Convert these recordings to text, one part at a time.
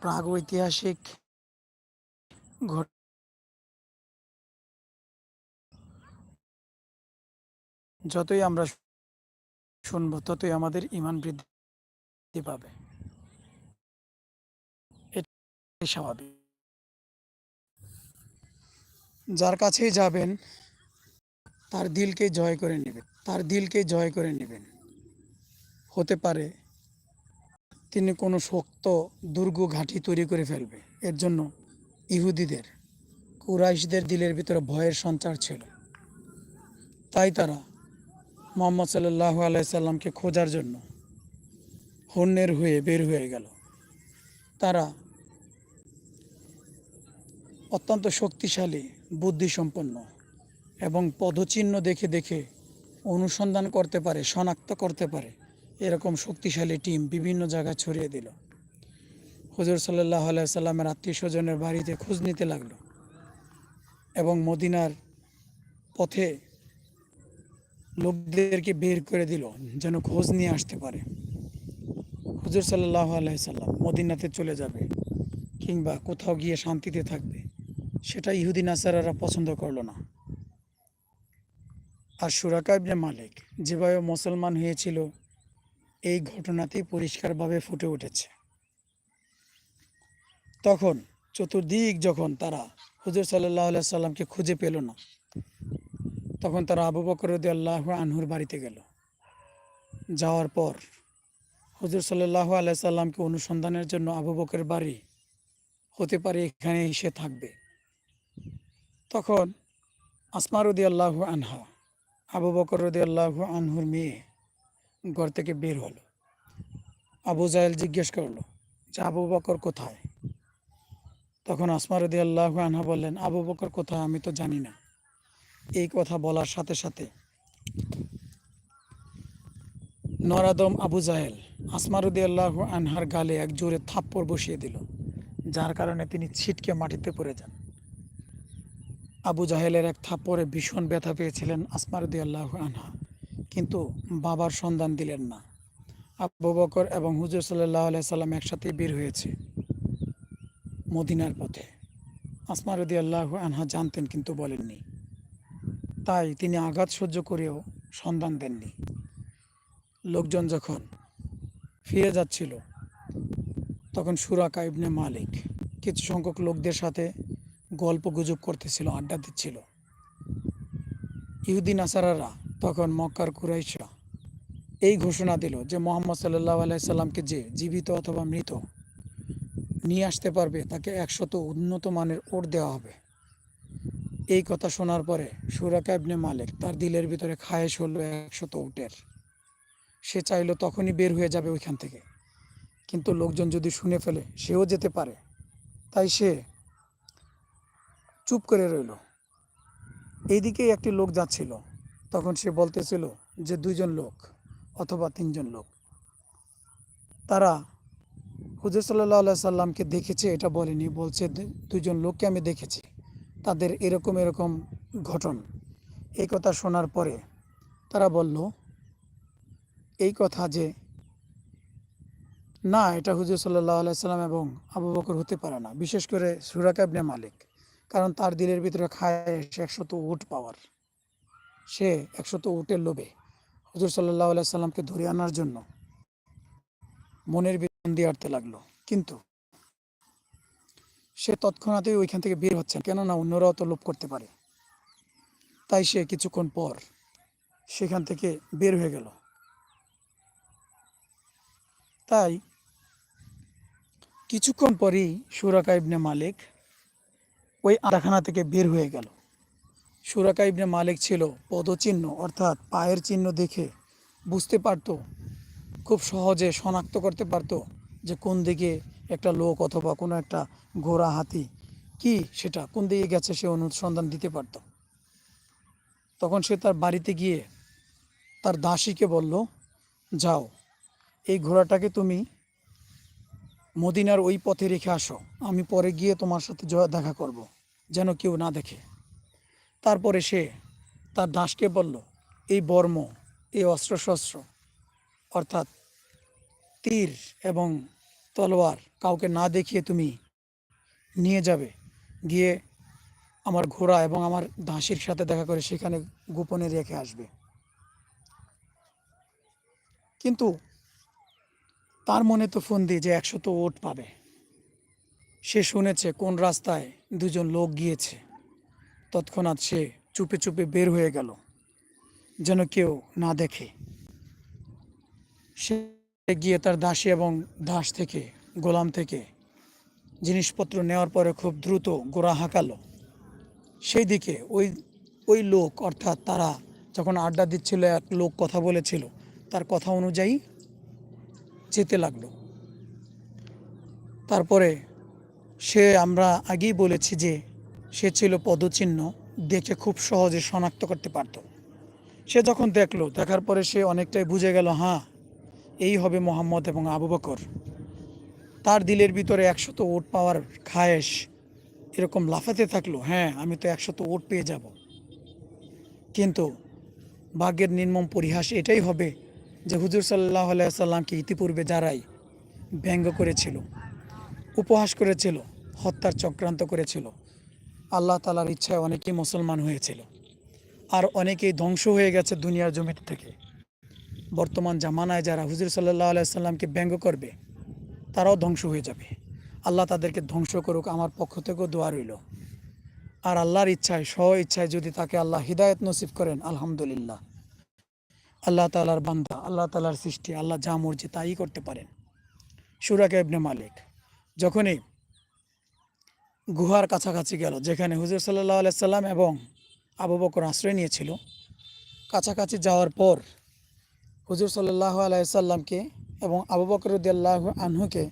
প্রাগৈতিহাসিক যতই আমরা শুনব, ততই আমাদের ইমান বৃদ্ধি পাবে। যার কাছেই যাবেন, তার দিলকে জয় করে নেবেন, তার দিলকে জয় করে নেবেন। হতে পারে তিনি কোনো শক্ত দুর্গ ঘাঁটি তৈরি করে ফেলবে। এর জন্য ইহুদিদের, কুরাইশদের দিলের ভিতরে ভয়ের সঞ্চার ছিল। তাই তারা মোহাম্মদ সাল্লাহ আলাইসাল্লামকে খোঁজার জন্য হন্যের হয়ে বের হয়ে গেল। তারা অত্যন্ত শক্তিশালী, বুদ্ধিসম্পন্ন এবং পদচিহ্ন দেখে দেখে অনুসন্ধান করতে পারে, শনাক্ত করতে পারে। এরকম শক্তিশালী টিম বিভিন্ন জায়গায় ছড়িয়ে দিল। হুজুর সাল্লাহ সাল্লামের আত্মীয় স্বজনের বাড়িতে খোঁজ নিতে লাগল এবং মদিনার পথে লোকদেরকে বের করে দিল যেন খোঁজ নিয়ে আসতে পারে। হুজুর সাল্লাহ আলাইসাল্লাম মদিনাতে চলে যাবে কিংবা কোথাও গিয়ে শান্তিতে থাকবে, সেটা ইহুদিন আসারারা পছন্দ করল না। আর সুরাকা ইবনে মালিক যেভাবে মুসলমান হয়েছিল এই ঘটনাতেই পরিষ্কারভাবে ফুটে উঠেছে। তখন চতুর্দিক যখন তারা হুজুর সাল্লাহ সাল্লামকে খুঁজে পেল না, তখন তারা আবু বকর রদি আল্লাহ আনহুর বাড়িতে গেল। যাওয়ার পর হুজুর সাল্লাহ আলাই সাল্লামকে অনুসন্ধানের জন্য আবু বকরের বাড়ি হতে পারে এখানে এসে থাকবে। তখন আসমার রদি আল্লাহ আনহা, আবু বকর রদি আল্লাহ আনহুর মেয়ে ঘর থেকে বের হলো। আবু জাহেল জিজ্ঞেস করল, যে আবু বকর কোথায়? তখন আসমা রদি আল্লাহ আনহা বললেন, আবু বকর কোথায় আমি তো জানি না। এই কথা বলার সাথে সাথে নরাদম আবু জাহেল আসমারুদি আল্লাহ আনহার গালে এক জোরে থাপ্পড় বসিয়ে দিল, যার কারণে তিনি ছিটকে মাটিতে পড়ে যান। আবু জাহেলের এক থাপ্পড়ে ভীষণ ব্যথা পেয়েছিলেন আসমারুদি আল্লাহ আনহা। কিন্তু বাবার সন্ধান দিলেন না। আবু বকর এবং হুজুর সাল্লাহ সাল্লাম একসাথে বের হয়েছে মদিনার পথে। আসমারুদি আল্লাহ আনহা জানতেন কিন্তু বলেননি। তাই তিনি আঘাত সহ্য করেও সন্ধান দেননি। লোকজন যখন ফিরে যাচ্ছিল, তখন সুরাকা ইবনে মালিক কিছু সংখ্যক লোকদের সাথে গল্প গুজব করতেছিল, আড্ডা দিচ্ছিল। ইহুদিন আসারারা তখন মক্কার কুরাইশা এই ঘোষণা দিল যে মোহাম্মদ সাল্লাহ আলাইসাল্লামকে যে জীবিত অথবা মৃত নিয়ে আসতে পারবে, তাকে একশত উন্নত মানের ওট দেওয়া হবে। এই কথা শোনার পরে সুরাকা ইবনে মালিক তার দিলের ভিতরে খায়েশ হলো একশত উটের। সে চাইলো তখনই বের হয়ে যাবে ওইখান থেকে। কিন্তু লোকজন যদি শুনে ফেলে, সেও যেতে পারে। তাই সে চুপ করে রইল। এইদিকে একটি লোক যাচ্ছিল। তখন সে বলতেছিল যে দুইজন লোক অথবা তিনজন লোক। তারা হুজুর সাল্লাহ সাল্লামকে দেখেছে, এটা বলেনি, বলছে দুজন লোককে আমি দেখেছি, তাদের এরকম এরকম ঘটন। এই কথা শোনার পরে তারা বলল, এই কথা যে না, এটা হুজুর সাল্লাহ আলাইসাল্লাম এবং আবু বকর হতে পারে না, বিশেষ করে সুরাকাবনে মালিক, কারণ তার দিলের ভিতরে খায় একশত উট পাওয়ার। সে একশত উটের লোভে হুজুর সাল্লাহ আলাইসাল্লামকে ধরে আনার জন্য মনের বিধান দিয়ে আটতে লাগল। কিন্তু সে তৎক্ষণাৎই ওইখান থেকে বের হচ্ছে কেননা অন্যরাও তো লোভ করতে পারে। তাই সে কিছুক্ষণ পর সেখান থেকে বের হয়ে গেল। তাই কিছুক্ষণ পরই সুরাকা ইবনে মালিক ওই আদাখানা থেকে বের হয়ে গেল। সুরাকা ইবনে মালিক ছিল, পদচিহ্ন অর্থাৎ পায়ের চিহ্ন দেখে বুঝতে পারত, খুব সহজে শনাক্ত করতে পারত যে কোন দিকে একটা লোক অথবা কোনো একটা ঘোড়া, হাতি কি সেটা, কোন দিকে গেছে সে অনুসন্ধান দিতে পারত তখন সে তার বাড়িতে গিয়ে তার দাসীকে বলল, যাও, এই ঘোড়াটাকে তুমি মদিনার ওই পথে রেখে আসো, আমি পরে গিয়ে তোমার সাথে দেখা করব। যেন কেউ না দেখে তারপরে সে তার দাসকে বলল, এই বর্ম, এই অস্ত্রশস্ত্র, অর্থাৎ তীর এবং তলোয়ার কাউকে না দেখিয়ে তুমি নিয়ে যাবে। গিয়ে আমার ঘোড়া এবং আমার দাসীর সাথে দেখা করে সেখানে গোপনে রেখে আসবে। কিন্তু তার মনে তো ফোন ফন্দি যে একশো তো ওট পাবে। সে শুনেছে কোন রাস্তায় দুজন লোক গিয়েছে। তৎক্ষণাৎ সে চুপে চুপে বের হয়ে গেল, যেন কেউ না দেখে। সে গিয়ে তার দাসী এবং দাস থেকে, গোলাম থেকে জিনিসপত্র নেওয়ার পরে খুব দ্রুত গোড়া হাঁকালো। সেই দিকে ওই ওই লোক, অর্থাৎ তারা যখন আড্ডা দিচ্ছিল, এক লোক কথা বলেছিল, তার কথা অনুযায়ী যেতে লাগল। তারপরে সে আমরা আগেই বলেছি যে সে ছিল পদচিহ্ন, দেখে খুব সহজে শনাক্ত করতে পারত। সে যখন দেখল, দেখার পরে সে অনেকটাই বুঝে গেল হ্যাঁ এই হবে মোহাম্মদ এবং আবু বকর। তার দিলের ভিতরে একশত ওট পাওয়ার খায়েশ এরকম লাফাতে থাকল হ্যাঁ আমি তো একশত ওট পেয়ে যাব। কিন্তু ভাগ্যের নির্মম পরিহাস এটাই হবে যে হুজুর সাল্লাহ সাল্লামকে ইতিপূর্বে যারাই ব্যঙ্গ করেছিল, উপহাস করেছিল, হত্যার চক্রান্ত করেছিল আল্লাহ তালার ইচ্ছায় অনেকেই মুসলমান হয়েছিল আর অনেকেই ধ্বংস হয়ে গেছে দুনিয়ার জমির থেকে। বর্তমান জামানায় যারা হুজুর সাল্লাহ আলাইসাল্লামকে ব্যঙ্গ করবে, তারাও ধ্বংস হয়ে যাবে। আল্লাহ তাদেরকে ধ্বংস করুক, আমার পক্ষ থেকেও দোয়া রইল। আর আল্লাহর ইচ্ছায়, স্ব ইচ্ছায় যদি তাকে আল্লাহ হৃদায়ত নসিব করেন, আলহামদুলিল্লাহ। আল্লাহ তালার বান্দা, আল্লাহ তালার সৃষ্টি, আল্লাহ যা মর্জি তাই করতে পারেন। সুরাকে ইবনে মালিক, যখনই গুহার কাছাকাছি গেল, যেখানে হুজুর সাল্লাহ আলাইসাল্লাম এবং আবু বকর আশ্রয় নিয়েছিল। কাছাকাছি যাওয়ার পর হুজুর সাল্লাহ আলাইসাল্লামকে এবং আবু বকর উদ্দাল্লাহ আনহুকে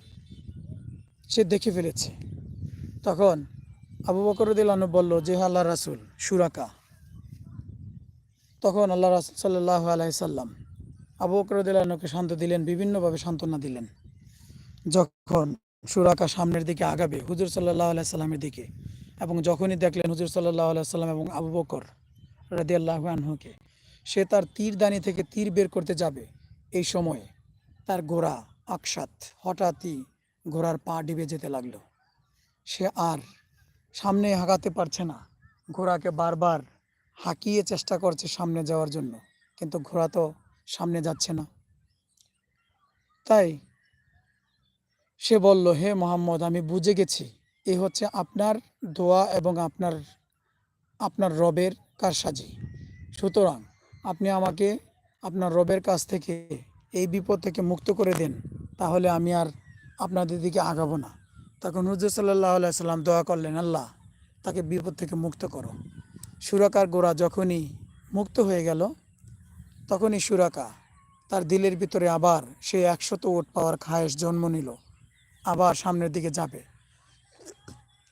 সে দেখে ফেলেছে। তখন আবু বকর উদ্দিল্লাহ বলল, যে আল্লাহ রাসুল, সুরাকা। তখন আল্লাহ রাসুল সাল্লাহ আলাইসাল্লাম আবু বকর উদ্দিল্লাহকে শান্ত দিলেন, বিভিন্নভাবে সান্ত্বনা দিলেন। যখন সুরাকা সামনের দিকে আগাবে হুজুর সাল্লাহ আলাইসাল্লামের দিকে। এবং যখনই দেখলেন হুজুর সাল্লাহ আলাইসাল্লাম এবং আবু বকর রাদি আল্লাহ আনহুকে, সে তার তীর দানি থেকে তীর বের করতে যাবে। এই সময়ে তার ঘোড়া আকসাত হঠাৎই ঘোড়ার পা ডিবে যেতে লাগল। সে আর সামনে হাঁকাতে পারছে না। ঘোড়াকে বারবার হাঁকিয়ে চেষ্টা করছে সামনে যাওয়ার জন্য, কিন্তু ঘোড়া তো সামনে যাচ্ছে না। তাই সে বলল, হে মোহাম্মদ, আমি বুঝে গেছি। এ হচ্ছে আপনার দোয়া এবং আপনার আপনার রবের কারসাজি। সুতরাং আপনি আমাকে আপনার রবের কাছ থেকে এই বিপদ থেকে মুক্ত করে দেন, তাহলে আমি আর আপনাদের দিকে আগাবো না। তখন হুজুর সাল্লাহ সাল্লাম দোয়া করলেন, আল্লাহ, তাকে বিপদ থেকে মুক্ত করো। সুরাকার গোড়া যখনই মুক্ত হয়ে গেল, তখনই সুরাকা তার দিলের ভিতরে আবার সে একশত ওট পাওয়ার খায়েশ জন্ম নিল। আবার সামনের দিকে যাবে।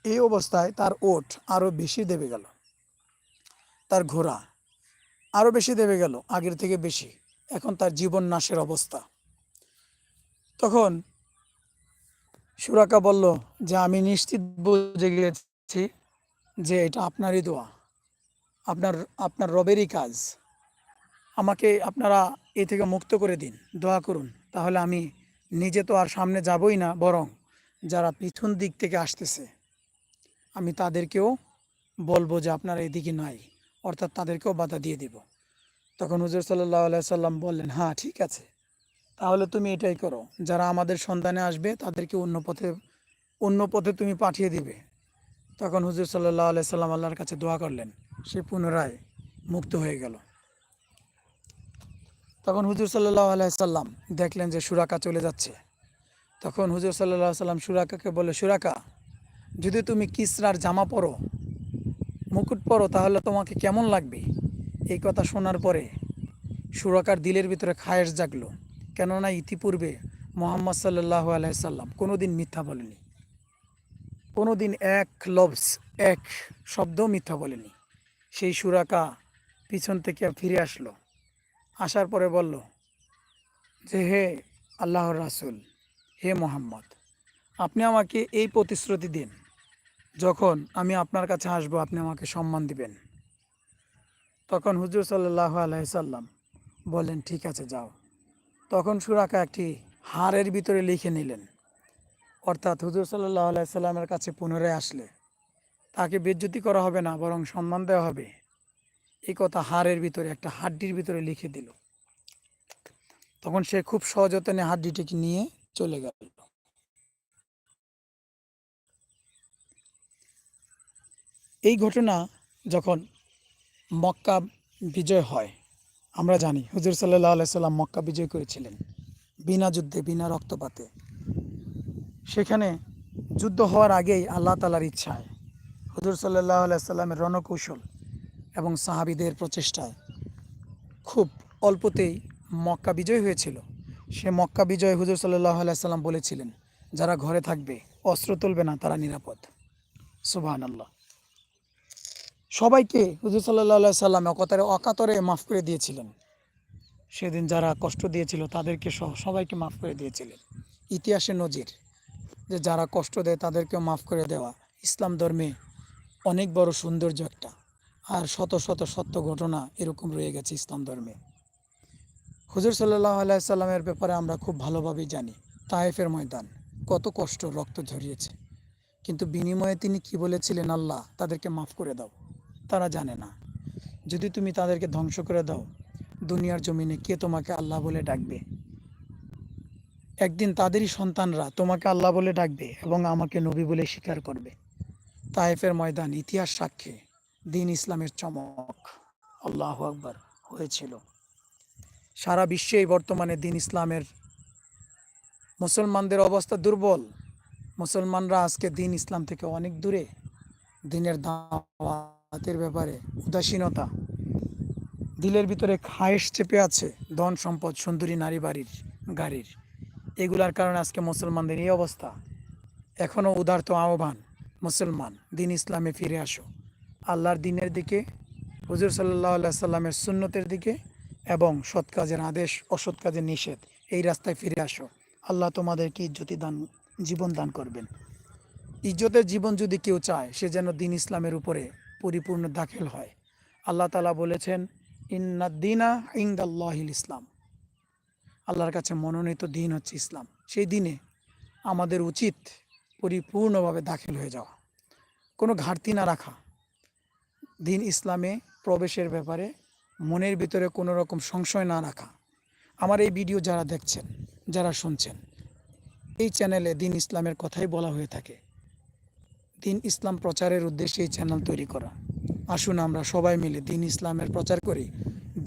এই অবস্থায় তার ওট আরও বেশি দেবে গেল। তার ঘোড়া আরও বেশি দেবে গেল, আগের থেকে বেশি। এখন তার জীবন নাশের অবস্থা। তখন সুরাকা বলল, যে আমি নিশ্চিত বুঝে গিয়েছি যে এটা আপনারই দোয়া। আপনার আপনার রবেরই কাজ। আমাকে আপনারা এ থেকে মুক্ত করে দিন। দোয়া করুন। তাহলে আমি নিজে তো আর সামনে যাবই না, বরং যারা পিছন দিক থেকে আসতেছে, আমি তাদেরকেও বলব যে আপনারা এদিকে নাই, অর্থাৎ তাদেরকেও বাধা দিয়ে দিব। তখন হুজুর সাল্লাহ সাল্লাম বললেন হ্যাঁ ঠিক আছে। তাহলে তুমি এটাই করো, যারা আমাদের সন্তানে আসবে, তাদেরকে অন্য পথে অন্য পথে তুমি পাঠিয়ে দিবে। তখন হুজুর সাল্লাহ সাল্লাম আল্লাহর কাছে দোয়া করলেন, সে পুনরায় মুক্ত হয়ে গেল। তখন হুজুর সাল্লাহ আলাইসাল্লাম দেখলেন যে সুরাকা চলে যাচ্ছে। তখন হুজুর সাল্লাহ সাল্লাম সুরাকাকে বলে সুরাকা, যদি তুমি কিসরার জামা পরো, মুকুট পরো, তাহলে তোমাকে কেমন লাগবে? এই কথা শোনার পরে সুরাকার দিলের ভিতরে খায়েশ জাগলো। কেননা ইতিপূর্বে মোহাম্মদ সাল্লাহ আলাইসাল্লাম কোনো দিন মিথ্যা বলেনি। কোনো দিন এক লভস এক শব্দ মিথ্যা বলেনি। সেই সুরাকা পিছন থেকে ফিরে আসলো। আসার পরে বলল, যে হে আল্লাহর রাসুল, হে মোহাম্মদ, আপনি আমাকে এই প্রতিশ্রুতি দিন। যখন আমি আপনার কাছে আসব, আপনি আমাকে সম্মান দিবেন। তখন হুজুর সাল্লাহ আলাইসাল্লাম বললেন, ঠিক আছে, যাও। তখন সুরাকা একটি হাড়ের ভিতরে লিখে নিলেন। অর্থাৎ হুজুর সাল্লাহ আলাইসাল্লামের কাছে পুনরায় আসলে। তাকে বেজ্জতি করা হবে না, বরং সম্মান দেওয়া হবে। এই কথা হাড়ের ভিতরে, একটা হাড্ডির ভিতরে লিখে দিল। তখন সে খুব সযত্নে হাড্ডিটিকে নিয়ে চলে গেল। এই ঘটনা যখন মক্কা বিজয় হয়, আমরা জানি হুজুর সাল্লাহ আলাইসাল্লাম মক্কা বিজয় করেছিলেন বিনা যুদ্ধে, বিনা রক্তপাতে। সেখানে যুদ্ধ হওয়ার আগেই আল্লাহ তালার ইচ্ছায় হুজুর সাল্লাহ আলাইসাল্লামের রণকৌশল এবং সাহাবিদের প্রচেষ্টায়। খুব অল্পতেই মক্কা বিজয় হয়েছিল। সে মক্কা বিজয় হুজুর সাল্লাহ আলাইসাল্লাম বলেছিলেন, যারা ঘরে থাকবে, অস্ত্র তুলবে না, তারা নিরাপদ। সুবাহান আল্লাহ সবাইকে হুজুর সাল্লাহ সাল্লাম অকাতরে অকাতরে মাফ করে দিয়েছিলেন। সেদিন যারা কষ্ট দিয়েছিল, তাদেরকে সহ সবাইকে মাফ করে দিয়েছিলেন। ইতিহাসে নজির যে যারা কষ্ট দেয়, তাদেরকেও মাফ করে দেওয়া ইসলাম ধর্মে অনেক বড় সৌন্দর্য একটা। আর শত শত সত্য ঘটনা এরকম রয়ে গেছে ইসলাম ধর্মে। হুজুর সাল্লাহ আলাইসাল্লামের ব্যাপারে আমরা খুব ভালোভাবেই জানি। তায়েফের ময়দান, কত কষ্ট রক্ত ঝরিয়েছে। কিন্তু বিনিময়ে তিনি কি বলেছিলেন আল্লাহ? তাদেরকে মাফ করে দাও। তারা জানে না। যদি তুমি তাদেরকে ধ্বংস করে দাও, দুনিয়ার জমিনে কে তোমাকে আল্লাহ বলে ডাকবে? একদিন তাদেরই সন্তানরা তোমাকে আল্লাহ বলে ডাকবে এবং আমাকে নবী বলে স্বীকার করবে। তায়েফের ময়দান ইতিহাস সাক্ষী। দিন ইসলামের চমক। আল্লাহ আকবর হয়েছিল। সারা বিশ্বেই বর্তমানে দিন ইসলামের মুসলমানদের অবস্থা দুর্বল। মুসলমানরা আজকে দিন ইসলাম থেকে অনেক দূরে। দিনের দাওয়াতের ব্যাপারে উদাসীনতা। দিলের ভিতরে খায়েশ চেপে আছে ধন সম্পদ, সুন্দরী নারী বাড়ির গাড়ির। এগুলার কারণে আজকে মুসলমানদের এই অবস্থা। এখনও উদার্ত আহ্বান, মুসলমান, দিন ইসলামে ফিরে আসো। আল্লাহর দিনের দিকে, হুজুর সাল্লাহ সাল্লামের সুন্নতের দিকে এবং সৎ কাজের আদেশ, অসৎ কাজের নিষেধ, এই রাস্তায় ফিরে আসো। আল্লাহ তোমাদেরকে ইজ্জতি দান, জীবন দান করবেন। ইজ্জতের জীবন যদি কেউ চায়, সে যেন দিন ইসলামের উপরে পরিপূর্ণ দাখিল হয়। আল্লাহ তালা বলেছেন ইন্নাদ্দিনা ইন্দাল্লাহিল ইসলাম। আল্লাহর কাছে মনোনীত দিন হচ্ছে ইসলাম। সেই দিনে আমাদের উচিত পরিপূর্ণভাবে দাখিল হয়ে যাওয়া। কোনো ঘাটতি না রাখা। দিন ইসলামে প্রবেশের ব্যাপারে মনের ভিতরে কোনো রকম সংশয় না রাখা। আমার এই ভিডিও যারা দেখছেন, যারা শুনছেন, এই চ্যানেলে দিন ইসলামের কথাই বলা হয়ে থাকে। দিন ইসলাম প্রচারের উদ্দেশ্যে এই চ্যানেল তৈরি করা। আসুন আমরা সবাই মিলে দিন ইসলামের প্রচার করি।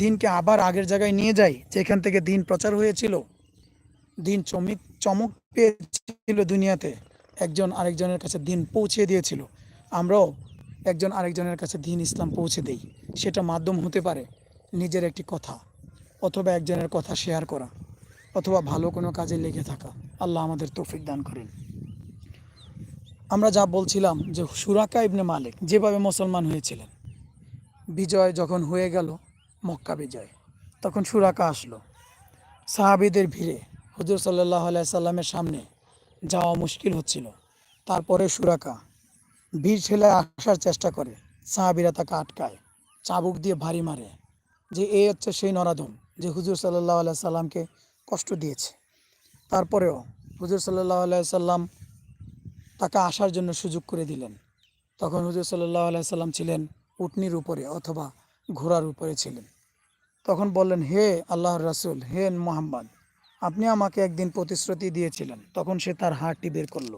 দিনকে আবার আগের জায়গায় নিয়ে যাই, যেখান থেকে দিন প্রচার হয়েছিল। দিন চমক চমক পেয়েছিল দুনিয়াতে। একজন আরেকজনের কাছে দিন পৌঁছে দিয়েছিল। আমরাও একজন আরেকজনের কাছে দিন ইসলাম পৌঁছে দেই। সেটা মাধ্যম হতে পারে নিজের একটি কথা অথবা একজনের কথা শেয়ার করা অথবা ভালো কোনো কাজে লেগে থাকা। আল্লাহ আমাদের তৌফিক দান করেন। আমরা যা বলছিলাম যে সুরাকা ইবনে মালিক যেভাবে মুসলমান হয়েছিলেন, বিজয় যখন হয়ে গেল, মক্কা বিজয়, তখন সুরাকা আসলো। সাহাবিদের ভিড়ে হুজুর সাল্লাহ সাল্লামের সামনে যাওয়া মুশকিল হচ্ছিল। তারপরে সুরাকা ভিড় ঠেলে আসার চেষ্টা করে। সাহাবিরা তাকে আটকায়, চাবুক দিয়ে ভারী মারে যে এই হচ্ছে সেই নরাধম যে হুজুর সাল্লাহ সাল্লামকে কষ্ট দিয়েছে। তারপরেও হুজুর সাল্লাহ সাল্লাম তাকে আসার জন্য সুযোগ করে দিলেন। তখন হুজুর সাল্লাহ সাল্লাম ছিলেন উটনির উপরে অথবা ঘোড়ার উপরে ছিলেন। তখন বললেন, হে আল্লাহর রাসুল, হে মোহাম্মদ, আপনি আমাকে একদিন প্রতিশ্রুতি দিয়েছিলেন। তখন সে তার হাড়টি বের করল।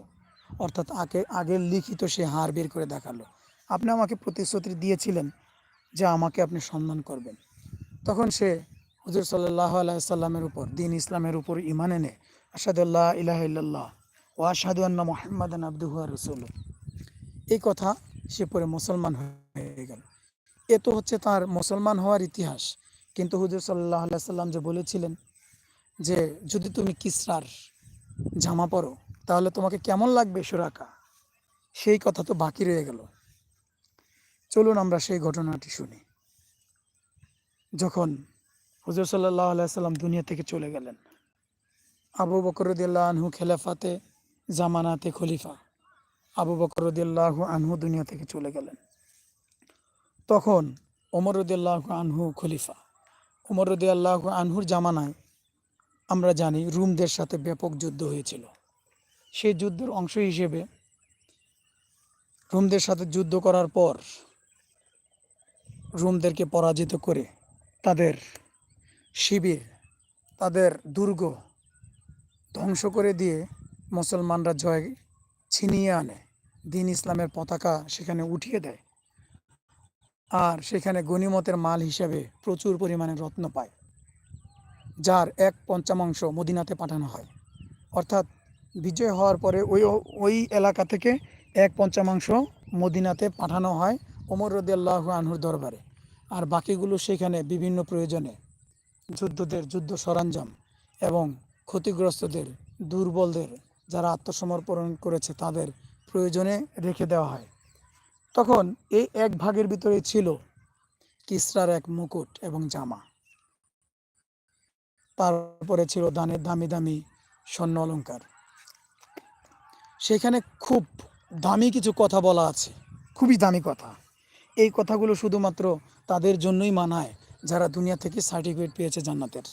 অর্থাৎ আগে আগের লিখিত সে হার বের করে দেখাল। আপনি আমাকে প্রতিশ্রুতি দিয়েছিলেন যে আমাকে আপনি সম্মান করবেন। তখন সে হুজুর সাল্লাহ আলাইসাল্লামের উপর, দিন ইসলামের উপর ইমান এনে আসাদুল্লাহ ইলাহ ও আসাদু আন্না মোহাম্মদ আব্দুহ রসুল এই কথা সে পরে মুসলমান হয়ে গেল। এ তো হচ্ছে তার মুসলমান হওয়ার ইতিহাস। কিন্তু হুজুর সাল্লাহ সাল্লাম যে বলেছিলেন যে, যদি তুমি কিসরার জামা পরো তাহলে তোমাকে কেমন লাগবে সুরাকা? সেই কথা তো বাকি রয়ে গেল। চলুন আমরা সেই ঘটনাটি শুনি। যখন হুজুর সাল্লাহ আলাইসাল্লাম দুনিয়া থেকে চলে গেলেন, আবু বকরুদ্দিল্লাহ আনহু খেলাফাতে, জামানাতে খলিফা আবু বকরুদ্দিল্লাহ আনহু দুনিয়া থেকে চলে গেলেন। তখন ওমর রদিয়াল্লাহ আনহু খলিফা, ওমর রদিয়াল্লাহ আনহুর জামানায় আমরা জানি রুমদের সাথে ব্যাপক যুদ্ধ হয়েছিল। সেই যুদ্ধের অংশ হিসেবে রোমদের সাথে যুদ্ধ করার পর রোমদেরকে পরাজিত করে তাদের শিবির, তাদের দুর্গ ধ্বংস করে দিয়ে মুসলমানরা জয় ছিনিয়ে আনে, দিন ইসলামের পতাকা সেখানে উঠিয়ে দেয় আর সেখানে গনিমতের মাল হিসেবে প্রচুর পরিমাণে রত্ন পায়, যার এক পঞ্চমাংশ মদিনাতে পাঠানো হয়। অর্থাৎ বিজয় হওয়ার পরে ওই ওই এলাকা থেকে এক পঞ্চমাংশ মদিনাতে পাঠানো হয় ওমর রদিয়াল্লাহ আনহুর দরবারে। আর বাকিগুলো সেখানে বিভিন্ন প্রয়োজনে যুদ্ধদের যুদ্ধ সরঞ্জাম এবং ক্ষতিগ্রস্তদের, দুর্বলদের যারা আত্মসমর্পণ করেছে তাদের প্রয়োজনে রেখে দেওয়া হয়। তখন এই এক ভাগের ভিতরে ছিল কিসরার এক মুকুট এবং জামা। তারপরে ছিল দানের দামি দামি স্বর্ণ অলঙ্কার সেখানে খুব দামি কিছু কথা বলা আছে। খুবই দামি কথা। এই কথাগুলো শুধুমাত্র তাদের জন্যই মানায় যারা দুনিয়া থেকে সার্টিফিকেট পেয়েছে জান্নাতের।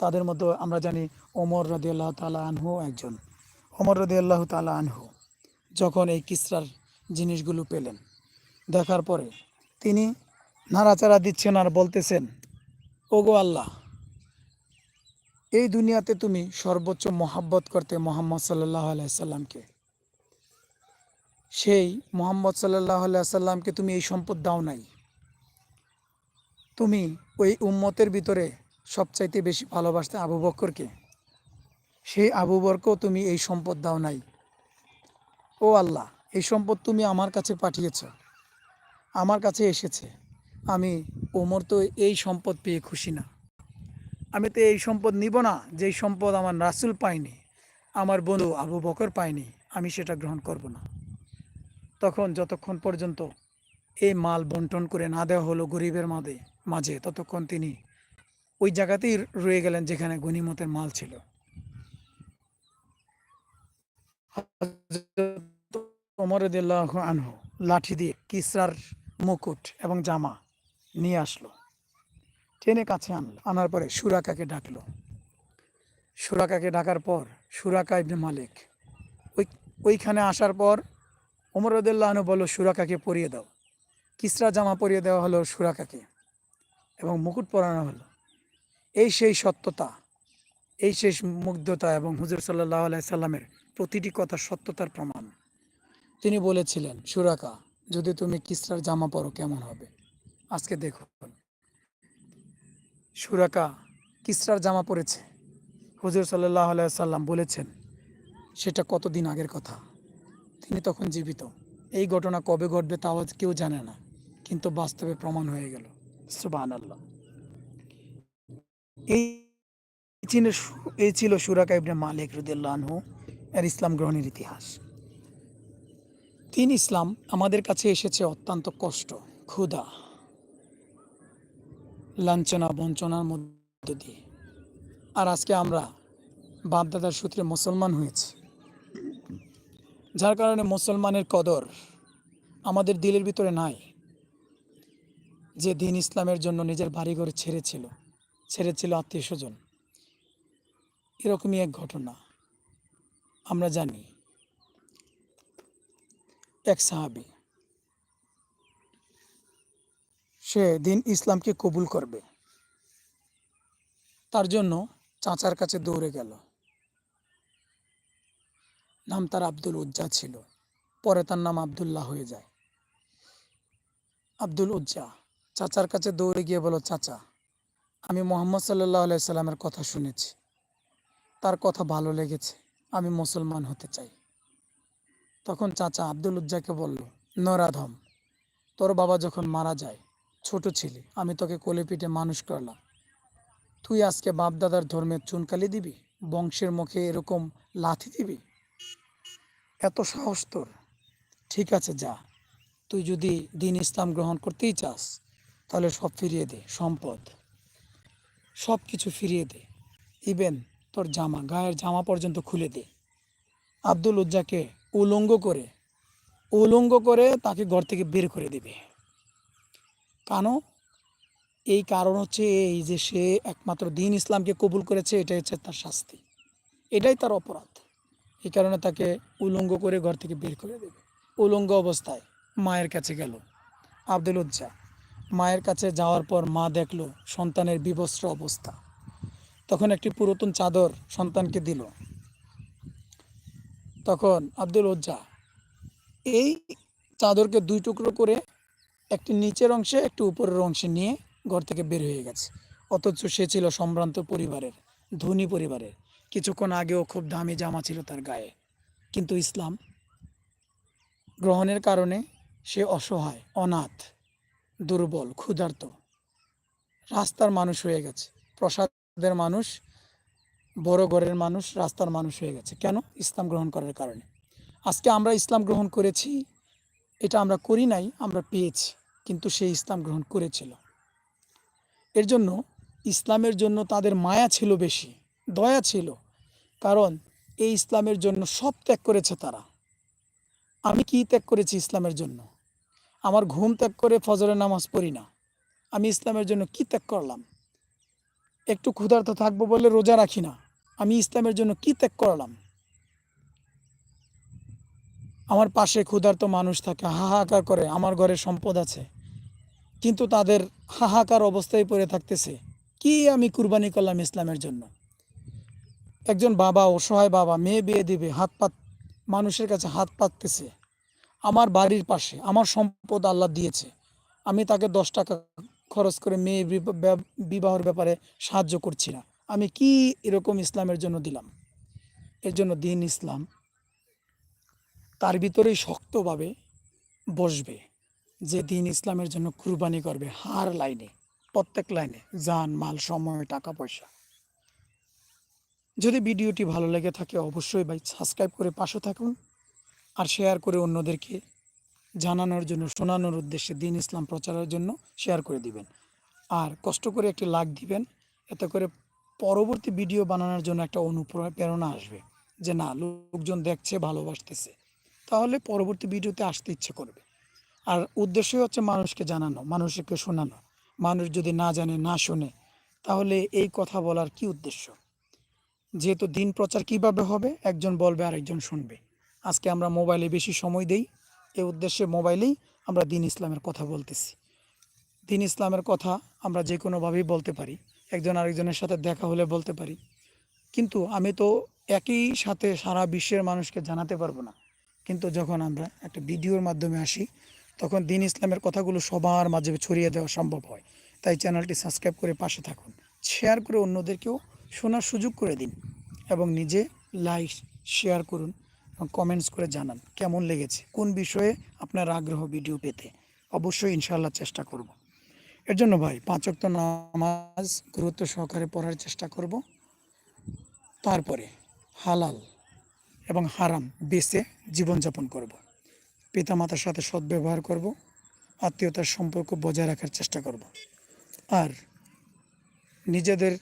তাদের মধ্যে আমরা জানি ওমর রদি আল্লাহ তালা আনহু একজন। ওমর রদি আল্লাহ তালা আনহু যখন এই কিসরার জিনিসগুলো পেলেন, দেখার পরে তিনি নাড়াচাড়া দিচ্ছেন আর বলতেছেন, ওগো আল্লাহ এই দুনিয়াতে তুমি সর্বোচ্চ মহাব্বত করতে মোহাম্মদ সাল্লাহ আলাইসাল্লামকে সেই মোহাম্মদ সাল্লাহ আলাইসাল্লামকে তুমি এই সম্পদ দাও নাই। তুমি ওই উম্মতের ভিতরে সবচাইতে বেশি ভালোবাসতে আবু বক্করকে। সেই আবু বরকেও তুমি এই সম্পদ দাও নাই। ও আল্লাহ, এই সম্পদ তুমি আমার কাছে পাঠিয়েছ। আমার কাছে এসেছে। আমি ওমর তো এই সম্পদ পেয়ে খুশি না। আমি তো এই সম্পদ নিব না, যেই সম্পদ আমার রাসুল পায়নি, আমার বন্ধু আবু বকর পায়নি, আমি সেটা গ্রহণ করব না। তখন যতক্ষণ পর্যন্ত এই মাল বন্টন করে না দেওয়া হলো গরিবের মাঝে মাঝে, ততক্ষণ তিনি ওই জায়গাতেই রয়ে গেলেন যেখানে গনিমতের মাল ছিল। লাঠি দিয়ে কিসরার মুকুট এবং জামা নিয়ে আসলো। টেনে কাছে আনলো আনার পরে সুরাকাকে ডাকলো। সুরাকাকে ডাকার পর সুরাকা ইবনে মালিক ওই, ওইখানে আসার পর ওমরদুল্লাহ আনহু বলল, সুরাকাকে পরিয়ে দাও। কিসরা জামা পরিয়ে দেওয়া হলো সুরাকাকে এবং মুকুট পরানো হলো। এই সেই সত্যতা, এই সেই মুগ্ধতা এবং হুজুর সাল্লাহ আলাইসাল্লামের প্রতিটি কথা সত্যতার প্রমাণ। তিনি বলেছিলেন, সুরাকা, যদি তুমি কিসরার জামা পরো কেমন হবে? আজকে দেখুন। সুরাকা কিসরার জামা পরেছে। হুজুর সাল্লাহ আলাইসাল্লাম বলেছেন, সেটা কতদিন আগের কথা? তিনি তখন জীবিত। এই ঘটনা কবে ঘটবে তাও কেউ জানে না, কিন্তু বাস্তবে প্রমাণ হয়ে গেল। সুবাহ আল্লাহ এই ছিল এই ছিল সুরাকা ইবনে মালিক রুদুল্লাহ এর ইসলাম গ্রহণের ইতিহাস। তিন ইসলাম আমাদের কাছে এসেছে অত্যন্ত কষ্ট, ক্ষুধা লাঞ্ছনা, বঞ্চনার মধ্য দিয়ে। আর আজকে আমরা বাপদাদার সূত্রে মুসলমান হয়েছি। যার কারণে মুসলমানের কদর আমাদের দিলের ভিতরে নাই। যে দিন ইসলামের জন্য নিজের বাড়িঘর ছেড়েছিল ছেড়েছিল আত্মীয় স্বজন। এরকমই এক ঘটনা। আমরা জানি, এক সাহাবি সে দিন ইসলামকে কবুল করবে। তার জন্য চাচার কাছে দৌড়ে গেল। নাম তার আব্দুল উজ্জা ছিল। পরে তার নাম আবদুল্লাহ হয়ে যায়। আব্দুল উজ্জা চাচার কাছে দৌড়ে গিয়ে বলো চাচা, আমি মোহাম্মদ সাল্লাহ সাল্লামের কথা শুনেছি। তার কথা ভালো লেগেছে। আমি মুসলমান হতে চাই। তখন চাচা আব্দুল উজ্জাকে বলল, নরাধম, তোর বাবা যখন মারা যায় ছোট ছিলি, আমি তোকে কোলে পিঠে মানুষ করলাম। তুই আজকে বাপদাদার ধর্মের চুনকালি দিবি? বংশের মুখে এরকম লাথি দিবি? এত সাহস তোর। ঠিক আছে, যা। তুই যদি দিন ইসলাম গ্রহণ করতেই চাস, তাহলে সব ফিরিয়ে দে, সম্পদ। সব কিছু ফিরিয়ে দে। ইভেন তোর জামা, গায়ের জামা পর্যন্ত খুলে দে। আব্দুল উজ্জাকে উলঙ্গ করে উলঙ্গ করে তাকে ঘর থেকে বের করে দেবে। কেন? এই কারণ হচ্ছে এই যে সে একমাত্র দিন ইসলামকে কবুল করেছে, এটাই হচ্ছে তার শাস্তি। এটাই তার অপরাধ। এই কারণে তাকে উলঙ্গ করে ঘর থেকে বের করে দেবে। উলঙ্গ অবস্থায় মায়ের কাছে গেল আব্দুল উজ্জা মায়ের কাছে যাওয়ার পর মা দেখল সন্তানের বিবস্ত্র অবস্থা। তখন একটি পুরাতন চাদর সন্তানকে দিল। তখন আব্দুল উজ্জা এই চাদরকে দুই টুকরো করে একটি নিচের অংশে, একটি উপরের অংশে নিয়ে ঘর থেকে বের হয়ে গেছে। অথচ সে ছিল সম্ভ্রান্ত পরিবারের, ধনী পরিবারের। কিছুক্ষণ আগেও খুব দামি জামা ছিল তার গায়ে। কিন্তু ইসলাম গ্রহণের কারণে সে অসহায়, অনাথ, দুর্বল, ক্ষুধার্ত। রাস্তার মানুষ হয়ে গেছে। প্রসাদের মানুষ, বড় ঘরের মানুষ, রাস্তার মানুষ হয়ে গেছে। কেন? ইসলাম গ্রহণ করার কারণে। আজকে আমরা ইসলাম গ্রহণ করেছি, এটা আমরা করি নাই, আমরা পেয়েছি। কিন্তু সে ইসলাম গ্রহণ করেছিল। এর জন্য ইসলামের জন্য তাদের মায়া ছিল বেশি, দয়া ছিল, কারণ এই ইসলামের জন্য সব ত্যাগ করেছে তারা। আমি কি ত্যাগ করেছি ইসলামের জন্য? আমার ঘুম ত্যাগ করে ফজরের নামাজ পড়ি না। আমি ইসলামের জন্য কি ত্যাগ করলাম? একটু ক্ষুধার্ত থাকব বলে রোজা রাখি না। আমি ইসলামের জন্য কি ত্যাগ করলাম? আমার পাশে ক্ষুধার্ত মানুষ থাকে, হাহাকার করে, আমার ঘরে সম্পদ আছে। কিন্তু তাদের হাহাকার অবস্থায় পড়ে থাকতেছে। কি আমি কুরবানি করলাম ইসলামের জন্য? একজন বাবা, অসহায় বাবা, মেয়ে বিয়ে দিবে, হাত পাত, মানুষের কাছে হাত পাততেছে। আমার বাড়ির পাশে, আমার সম্পদ আল্লাহ দিয়েছে। আমি তাকে দশ টাকা খরচ করে মেয়ে বিবাহের ব্যাপারে সাহায্য করছি না আমি কি এরকম ইসলামের জন্য দিলাম? এর জন্য দিন ইসলাম। তার ভিতরেই শক্তভাবে বসবে যে দিন ইসলামের জন্য কুরবানি করবে হার লাইনে, প্রত্যেক লাইনে যান মাল, সময়, টাকা, পয়সা। যদি ভিডিওটি ভালো লেগে থাকে অবশ্যই ভাই সাবস্ক্রাইব করে পাশে থাকুন আর শেয়ার করে অন্যদেরকে জানানোর জন্য, শোনানোর উদ্দেশ্যে দিন ইসলাম প্রচারের জন্য শেয়ার করে দিবেন। আর কষ্ট করে একটি লাইক দিবেন, এতে করে পরবর্তী ভিডিও বানানোর জন্য একটা অনুপ্রেরণা আসবে যে না, লোকজন দেখছে, ভালোবাসতেছে। তাহলে পরবর্তী ভিডিওতে আসতে ইচ্ছে করবে। আর উদ্দেশ্যই হচ্ছে মানুষকে জানানো, মানুষকে শোনানো। মানুষ যদি না জানে, না শোনে, তাহলে এই কথা বলার কি উদ্দেশ্য? যেহেতু দিন প্রচার কীভাবে হবে, একজন বলবে আর একজন শুনবে। আজকে আমরা মোবাইলে বেশি সময় দেই এই উদ্দেশ্যে মোবাইলেই আমরা দিন ইসলামের কথা বলতেছি। দিন ইসলামের কথা আমরা যে কোনোভাবেই বলতে পারি, একজন আরেকজনের সাথে দেখা হলে বলতে পারি। কিন্তু আমি তো একই সাথে সারা বিশ্বের মানুষকে জানাতে পারব না। কিন্তু যখন আমরা একটা ভিডিওর মাধ্যমে আসি, তখন দিন ইসলামের কথাগুলো সবার মাঝে ছড়িয়ে দেওয়া সম্ভব হয়। তাই চ্যানেলটি সাবস্ক্রাইব করে পাশে থাকুন। শেয়ার করে অন্যদেরকেও শোনার সুযোগ করে দিন এবং নিজে লাইক, শেয়ার করুন এবং কমেন্টস করে জানান কেমন লেগেছে, কোন বিষয়ে আপনার আগ্রহ ভিডিও পেতে। অবশ্যই ইনশাল্লাহ চেষ্টা করব। এর জন্য ভাই, পাঁচ ওয়াক্ত নামাজ গুরুত্ব সহকারে পড়ার চেষ্টা করব। তারপরে হালাল এবং হারাম বেছে জীবনযাপন করব। পিতামাতার সাথে সদ্ব্যবহার করব, আত্মীয়তার সম্পর্ক বজায় রাখার চেষ্টা করব। আর নিজেদের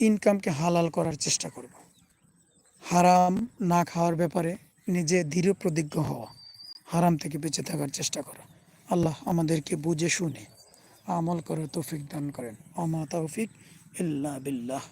ইনকামকে হালাল করার চেষ্টা করব। হারাম না খাওয়ার ব্যাপারে নিজে দৃঢ় প্রতিজ্ঞ হওয়া, হারাম থেকে বেঁচে থাকার চেষ্টা করা আল্লাহ আমাদেরকে বুঝে শুনে আমল করার তৌফিক দান করেন আমা তৌফিক ইল্লা বিল্লাহ